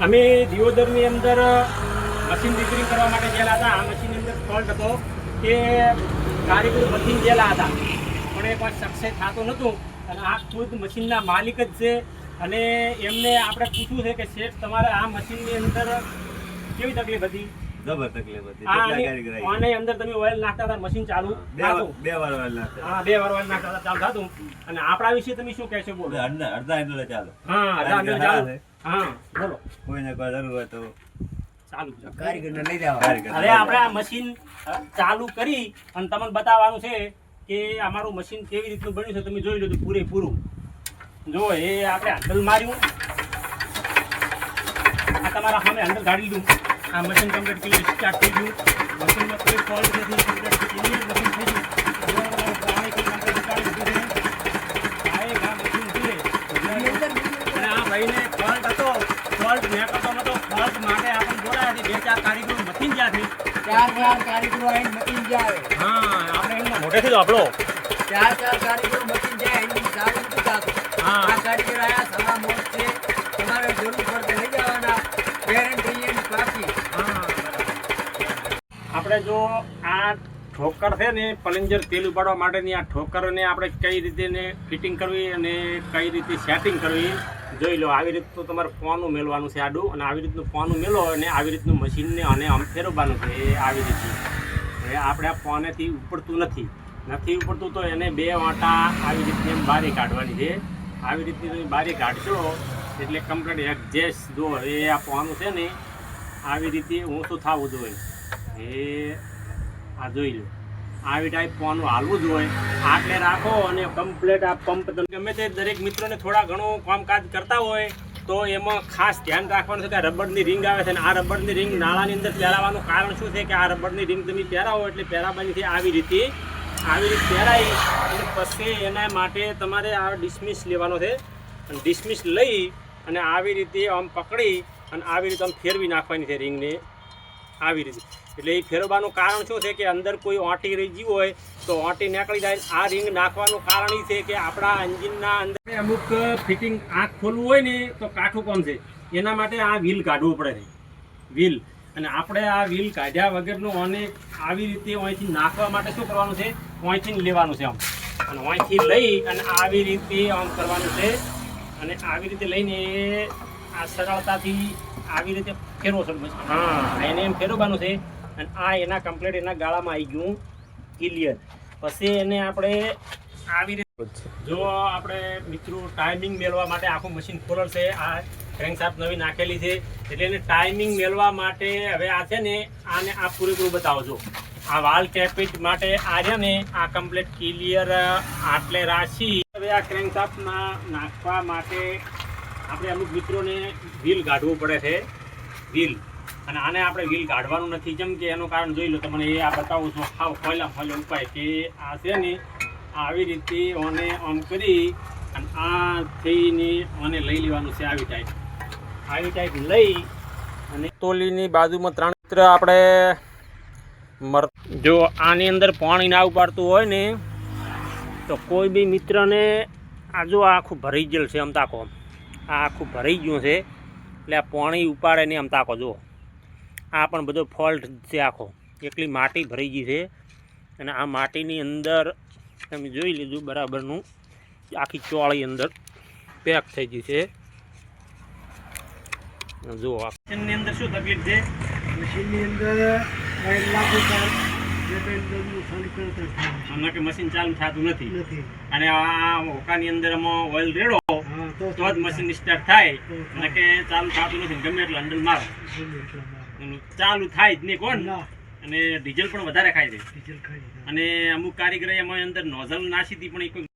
અમે દિયોદરની અંદર machine repairing કરવા માટે ગયેલા હતા. આ મશીનની અંદર ફોલ્ટ હતો કે કારીગર મશીન ગયેલા હતા. પણ એ કોઈ સક્સેસ થતું નહોતું અને આ ખુદ મશીનના માલિક જ છે. અને એમને આપણે પૂછવું છે કે શેઠ તમારે આ મશીનની અંદર કેવી તકલીફ હતી? જબર તકલીફ હતી. આ કેટલા આની- કારીગર આવ્યા? આની અંદર તમે ઓઇલ નાખતા હતા મશીન ચાલુ બે વાર. બે વાર વાર નાખતા. હા બે વાર ઓઇલ નાખતા હતા ચાલુ થતું. અને આપણા વિશે તમે શું કહેશો બોલો. અડધા અડધા ચાલો. હા ચાલુ. છે. હા. બોલો. કોઈને કોઈ જરૂર હોય તો ચાલુ કારીગરને લઈ જવા. હવે આપણે આ મશીન ચાલુ કરી અને તમને બતાવવાનું છે કે અમારું મશીન કેવી રીતનું બન્યું છે તમે જોઈ લો તો પૂરેપૂરું. જો એ આપણે હેન્ડલ માર્યું. આ તમારા સામે હેન્ડલ કાઢી લીધું આ મશીન કમ્પ્લીટ ક્લિયર સ્ટાર્ટ થઈ ગયું. મશીનમાં કોઈ ફોલ્ટ નથી કમ્પ્લીટ ક્લિયર મશીન થઈ ગયું જો પાણીથી complete ઉતારી દીધું છે. આ એક આ મશીન છે અને આ ભાઈને ફોલ્ટ હતો ફોલ્ટ નીકળતો નતો ફોલ્ટ માટે આપણને બોલાયા છે બે ચાર કારીગરો મથીન ગયા છે. ચાર ચાર કારીગરો આવીને મચીને જાય હા આપણે એમના મોઢેથી જ આપણો. ચાર ચાર કારીગરો મચીને જાય એની ચાલુ નથી હા. આ કારીગર આયા સવા મોટ છે. તમારે જરૂર પડશે લઈ જવાના. ગેરંટી એની પાકી આપણે જો આ ઠોકર છે ને પલંજર તેલ ઉપાડવા માટેની આ ઠોકરને આપણે કઈ રીતે ને ફિટિંગ કરવી અને કઈ રીતે સેટિંગ કરવી, જોઈ લો. આવી રીતનું તમારે ફોનું મેળવાનું છે આડું અને આવી રીતનું ફોનું મેળવો અને આવી રીતનું મશીનને અને આમ ફેરવવાનું છે. એ આવી રીતે. હવે આપણે આ ફોનેથી ઉપડતું નથી. નથી ઉપડતું તો એને બે વાંટા આવી એમ બારી કાઢવાની છે. આવી રીતની તમે બારી કાઢશો એટલે કમ્પ્લીટ એડજસ્ટ જો એ આ ફોનું છે ને, આવી રીતે ઊંચું થવું જોઈએ. એ આ જોઈ લો. આવી ટાઈપ ફોનું હાલવું જ હોય. આટલે રાખો અને કમ્પ્લેટ આ પંપ તમે ગમે તે દરેક મિત્રોને થોડા ઘણું કામકાજ કરતા હોય, તો એમાં ખાસ ધ્યાન રાખવાનું છે કે રબડની રિંગ આવે છે અને આ રબરની રિંગ નાળાની અંદર પહેરાવાનું કારણ શું છે કે આ રબરની રિંગ તમે પહેરાવો એટલે પહેરાવાની આવી રીતે આવી રીતે પહેરાવી અને પછી એના માટે તમારે આ ડિસમિસ લેવાનો છે. અને ડિસમિસ લઈ અને આવી રીતે આમ પકડી અને આવી રીતે આમ ફેરવી નાખવાની છે રિંગને આવી રીતે. એટલે એ ફેરવવાનું કારણ શું છે કે અંદર કોઈ ઓંટી રહી ગયું હોય તો ઓંટી નીકળી જાય આ રિંગ નાખવાનું કારણ એ છે કે આપણા એન્જિનના અંદર અમુક ફિટિંગ આંખ ખોલવું હોય ને તો કાઠું કોમ છે. એના માટે આ વ્હીલ કાઢવું પડે છે. વ્હીલ અને આપણે આ વ્હીલ કાઢ્યા વગરનું અને આવી રીતે અહીંથી નાખવા માટે શું કરવાનું છે? અહીંથી લેવાનું છે આમ. અને અહીંથી લઈ અને આવી રીતે આમ કરવાનું છે. અને આવી રીતે લઈને આ સરળતાથી આવી રીતે ફેરવો છે. હા એને એમ ફેરવવાનું છે. અને આ એના કમ્પ્લીટ એના ગાળામાં આવી ગયું ક્લિયર પછી એને આપણે આવી રીતે જો આપણે મિત્રો ટાઈમિંગ મેળવા માટે આખું મશીન ખોલર છે, આ ક્રેન્કશાફ્ટ નવી નાખેલી છે, એટલે એને ટાઈમિંગ મેળવા માટે હવે આ છે ને આને આ પૂરેપૂરું બતાવજો. આ વાલ ટેપેજ માટે આ છે ને આ કમ્પ્લીટ ક્લિયર આટલે રાશી. હવે આ ક્રેન્કશાફ્ટમાં નાખવા માટે આપણે અમુક મિત્રોને વ્હીલ કાઢવું પડે છે. વ્હીલ અને આને આપણે વ્હીલ કાઢવાનું નથી. જેમ કે એનું કારણ જોઈ લો, તમને એ આ બતાવું છું. હાવ ખોલા ખોલે ઉપાય કે આ છે ને, આવી રીતે ઓને આમ કરી અને આ થઈને ઓને લઈ લેવાનું છે આવી ટાઈપ આવી ટાઈપ લઈ અને તોલીની બાજુમાં ત્રણ મિત્ર આપણે મર જો આની અંદર પાણી ના ઉપાડતું હોય ને, તો કોઈ બી મિત્રને આ જો આ આખું ભરાઈ ગયેલ છે અમતાકો આ આખું ભરાઈ ગયું છે. એટલે આ પાણી ઉપાડે નહીં અમતાકો તાકો જો આ પણ બધો ફોલ્ટ છે આખો. એકલી માટી ભરાઈ ગઈ છે. અને આ માટીની અંદર તમે જોઈ લીધું બરાબરનું આખી ચોળી અંદર પેક થઈ ગઈ છે. જુઓ મશીનની અંદર શું તકલીફ છે? મશીનની અંદર હમણાં કે મશીન ચાલુ થતું નથી. નથી. અને આ હોકાની અંદર ઓઇલ રેડો તો જ મશીન સ્ટાર્ટ થાય. અને કે ચાલુ થતું નથી ગમે એટલે મારો. એનું ચાલુ થાય જ નહીં કોણ? અને ડીઝલ પણ વધારે ખાય છે. અને અમુક કારીગરે એમાં અંદર નોઝલ નાસી હતી પણ એ કોઈ